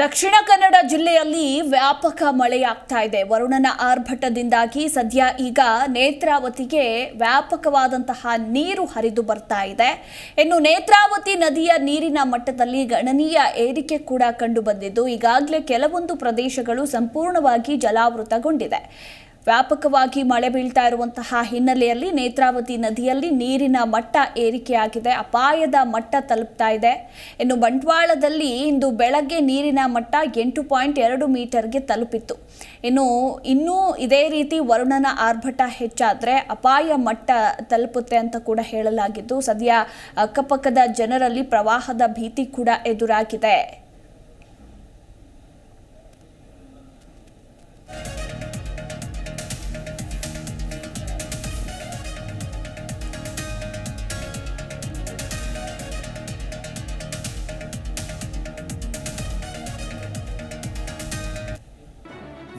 ದಕ್ಷಿಣ ಕನ್ನಡ ಜಿಲ್ಲೆಯಲ್ಲಿ ವ್ಯಾಪಕ ಮಳೆಯಾಗ್ತಾ ಇದೆ. ವರುಣನ ಆರ್ಭಟದಿಂದಾಗಿ ಸದ್ಯ ಈಗ ನೇತ್ರಾವತಿಗೆ ವ್ಯಾಪಕವಾದಂತಹ ನೀರು ಹರಿದು ಬರ್ತಾ ಇದೆ. ಇನ್ನು ನೇತ್ರಾವತಿ ನದಿಯ ನೀರಿನ ಮಟ್ಟದಲ್ಲಿ ಗಣನೀಯ ಏರಿಕೆ ಕೂಡ ಕಂಡು ಬಂದಿದ್ದು, ಈಗಾಗಲೇ ಕೆಲವೊಂದು ಪ್ರದೇಶಗಳು ಸಂಪೂರ್ಣವಾಗಿ ಜಲಾವೃತಗೊಂಡಿದೆ. ವ್ಯಾಪಕವಾಗಿ ಮಳೆ ಬೀಳ್ತಾ ಇರುವಂತಹ ಹಿನ್ನೆಲೆಯಲ್ಲಿ ನೇತ್ರಾವತಿ ನದಿಯಲ್ಲಿ ನೀರಿನ ಮಟ್ಟ ಏರಿಕೆಯಾಗಿದೆ. ಅಪಾಯದ ಮಟ್ಟ ತಲುಪ್ತಾ ಇದೆ. ಇನ್ನು ಬಂಟ್ವಾಳದಲ್ಲಿ ಇಂದು ಬೆಳಗ್ಗೆ ನೀರಿನ ಮಟ್ಟ ಎಂಟು ಪಾಯಿಂಟ್ ಎರಡು ಮೀಟರ್ಗೆ ತಲುಪಿತ್ತು. ಇನ್ನು ಇನ್ನೂ ಇದೇ ರೀತಿ ವರುಣನ ಆರ್ಭಟ ಹೆಚ್ಚಾದರೆ ಅಪಾಯ ಮಟ್ಟ ತಲುಪುತ್ತೆ ಅಂತ ಕೂಡ ಹೇಳಲಾಗಿದ್ದು, ಸದ್ಯ ಅಕ್ಕಪಕ್ಕದ ಜನರಲ್ಲಿ ಪ್ರವಾಹದ ಭೀತಿ ಕೂಡ ಎದುರಾಗಿದೆ.